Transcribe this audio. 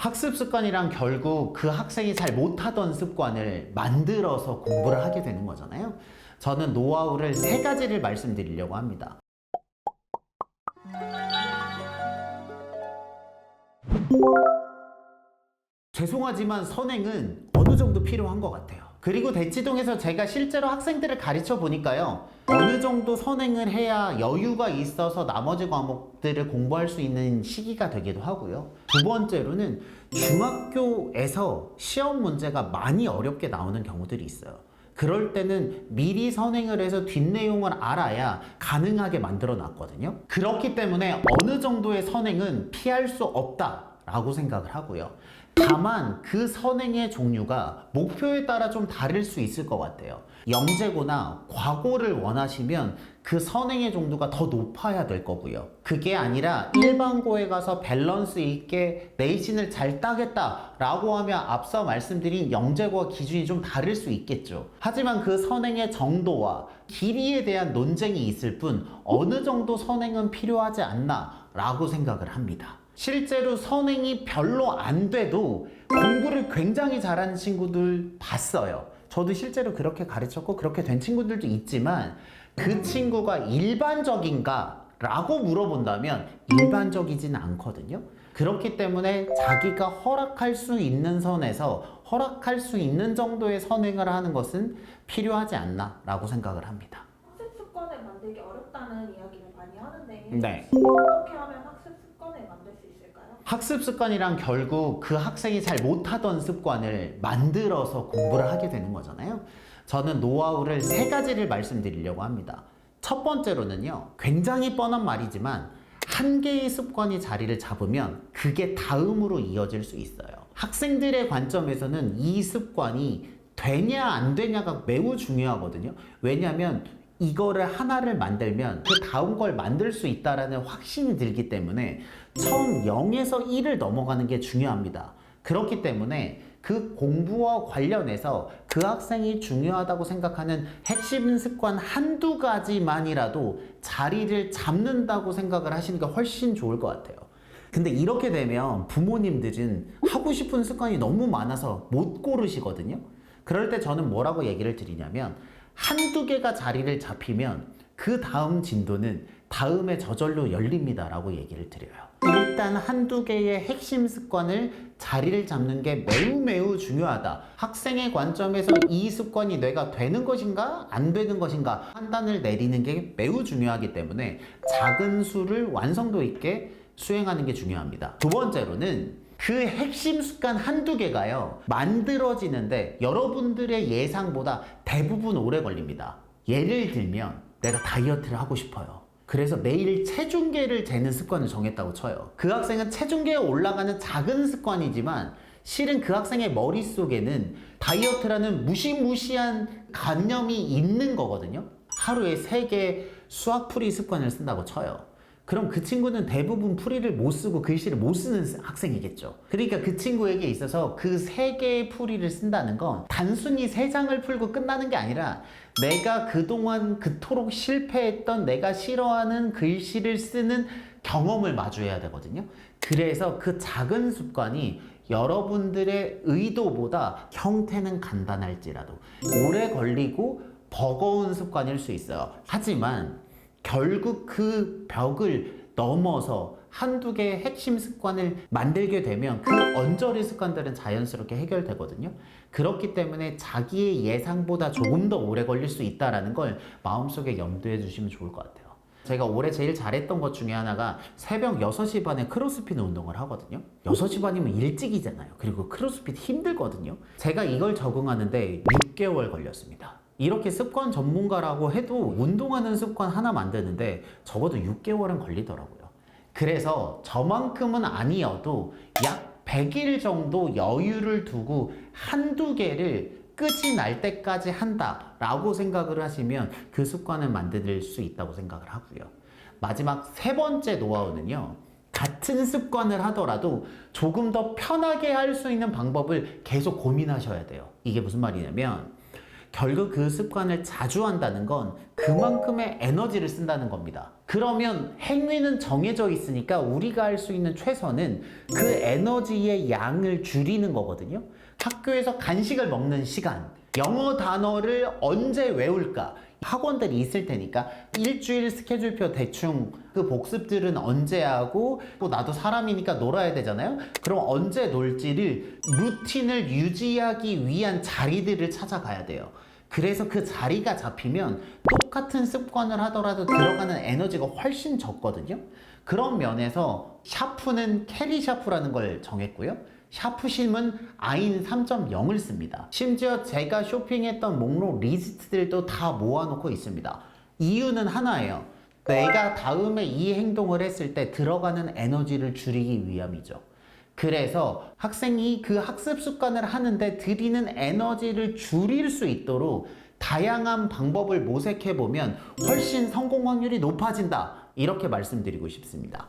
학습 습관이란 결국 그 학생이 잘 못하던 습관을 만들어서 공부를 하게 되는 거잖아요. 저는 노하우를 세 가지를 말씀드리려고 합니다. 죄송하지만 선행은 어느 정도 필요한 것 같아요. 그리고 대치동에서 제가 실제로 학생들을 가르쳐 보니까요. 어느 정도 선행을 해야 여유가 있어서 나머지 과목들을 공부할 수 있는 시기가 되기도 하고요. 두 번째로는 중학교에서 시험 문제가 많이 어렵게 나오는 경우들이 있어요. 그럴 때는 미리 선행을 해서 뒷내용을 알아야 가능하게 만들어 놨거든요. 그렇기 때문에 어느 정도의 선행은 피할 수 없다라고 생각을 하고요. 다만 그 선행의 종류가 목표에 따라 좀 다를 수 있을 것 같아요. 영재고나 과고를 원하시면 그 선행의 정도가 더 높아야 될 거고요. 그게 아니라 일반고에 가서 밸런스 있게 내신을 잘 따겠다라고 하면 앞서 말씀드린 영재고와 기준이 좀 다를 수 있겠죠. 하지만 그 선행의 정도와 길이에 대한 논쟁이 있을 뿐 어느 정도 선행은 필요하지 않나라고 생각을 합니다. 실제로 선행이 별로 안 돼도 공부를 굉장히 잘하는 친구들 봤어요. 저도 실제로 그렇게 가르쳤고 그렇게 된 친구들도 있지만 그 친구가 일반적인가? 라고 물어본다면 일반적이진 않거든요. 그렇기 때문에 자기가 허락할 수 있는 선에서 허락할 수 있는 정도의 선행을 하는 것은 필요하지 않나 라고 생각을 합니다. 학습 습관을 만들기 어렵다는 이야기를 많이 하는데 네. 어떻게 학습 습관이란 결국 그 학생이 잘 못하던 습관을 만들어서 공부를 하게 되는 거잖아요. 저는 노하우를 세 가지를 말씀드리려고 합니다. 첫 번째로는요, 굉장히 뻔한 말이지만 한 개의 습관이 자리를 잡으면 그게 다음으로 이어질 수 있어요. 학생들의 관점에서는 이 습관이 되냐 안 되냐가 매우 중요하거든요. 왜냐하면 이거를 하나를 만들면 그 다음 걸 만들 수 있다라는 확신이 들기 때문에 처음 0에서 1을 넘어가는 게 중요합니다. 그렇기 때문에 그 공부와 관련해서 그 학생이 중요하다고 생각하는 핵심 습관 한두 가지만이라도 자리를 잡는다고 생각을 하시는 게 훨씬 좋을 것 같아요. 근데 이렇게 되면 부모님들은 하고 싶은 습관이 너무 많아서 못 고르시거든요. 그럴 때 저는 뭐라고 얘기를 드리냐면 한두 개가 자리를 잡히면 그 다음 진도는 다음에 저절로 열립니다라고 얘기를 드려요. 일단 한두 개의 핵심 습관을 자리를 잡는 게 매우 매우 중요하다. 학생의 관점에서 이 습관이 내가 되는 것인가 안 되는 것인가 판단을 내리는 게 매우 중요하기 때문에 작은 수를 완성도 있게 수행하는 게 중요합니다. 두 번째로는 그 핵심 습관 한두 개가요, 만들어지는데 여러분들의 예상보다 대부분 오래 걸립니다. 예를 들면, 내가 다이어트를 하고 싶어요. 그래서 매일 체중계를 재는 습관을 정했다고 쳐요. 그 학생은 체중계에 올라가는 작은 습관이지만 실은 그 학생의 머릿속에는 다이어트라는 무시무시한 관념이 있는 거거든요. 하루에 3개 수학풀이 습관을 쓴다고 쳐요. 그럼 그 친구는 대부분 풀이를 못 쓰고 글씨를 못 쓰는 학생이겠죠. 그러니까 그 친구에게 있어서 그 세 개의 풀이를 쓴다는 건 단순히 세 장을 풀고 끝나는 게 아니라 내가 그동안 그토록 실패했던 내가 싫어하는 글씨를 쓰는 경험을 마주해야 되거든요. 그래서 그 작은 습관이 여러분들의 의도보다 형태는 간단할지라도 오래 걸리고 버거운 습관일 수 있어요. 하지만 결국 그 벽을 넘어서 한두 개의 핵심 습관을 만들게 되면 그 언저리 습관들은 자연스럽게 해결되거든요. 그렇기 때문에 자기의 예상보다 조금 더 오래 걸릴 수 있다라는 걸 마음속에 염두해 주시면 좋을 것 같아요. 제가 올해 제일 잘했던 것 중에 하나가 새벽 6시 반에 크로스핏 운동을 하거든요. 6시 반이면 일찍이잖아요. 그리고 크로스핏 힘들거든요. 제가 이걸 적응하는데 6개월 걸렸습니다. 이렇게 습관 전문가라고 해도 운동하는 습관 하나 만드는데 적어도 6개월은 걸리더라고요. 그래서 저만큼은 아니어도 약 100일 정도 여유를 두고 한두 개를 끝이 날 때까지 한다라고 생각을 하시면 그 습관을 만들 수 있다고 생각을 하고요. 마지막 세 번째 노하우는요. 같은 습관을 하더라도 조금 더 편하게 할 수 있는 방법을 계속 고민하셔야 돼요. 이게 무슨 말이냐면 결국 그 습관을 자주 한다는 건 그만큼의 에너지를 쓴다는 겁니다. 그러면 행위는 정해져 있으니까 우리가 할 수 있는 최선은 그 에너지의 양을 줄이는 거거든요. 학교에서 간식을 먹는 시간, 영어 단어를 언제 외울까? 학원들이 있을 테니까 일주일 스케줄표 대충 그 복습들은 언제 하고 또 나도 사람이니까 놀아야 되잖아요. 그럼 언제 놀지를 루틴을 유지하기 위한 자리들을 찾아가야 돼요. 그래서 그 자리가 잡히면 똑같은 습관을 하더라도 들어가는 에너지가 훨씬 적거든요. 그런 면에서 샤프는 캐리 샤프라는 걸 정했고요. 샤프심은 아인 3.0을 씁니다. 심지어 제가 쇼핑했던 목록 리스트들도 다 모아놓고 있습니다. 이유는 하나예요. 내가 다음에 이 행동을 했을 때 들어가는 에너지를 줄이기 위함이죠. 그래서 학생이 그 학습 습관을 하는데 들이는 에너지를 줄일 수 있도록 다양한 방법을 모색해 보면 훨씬 성공 확률이 높아진다. 이렇게 말씀드리고 싶습니다.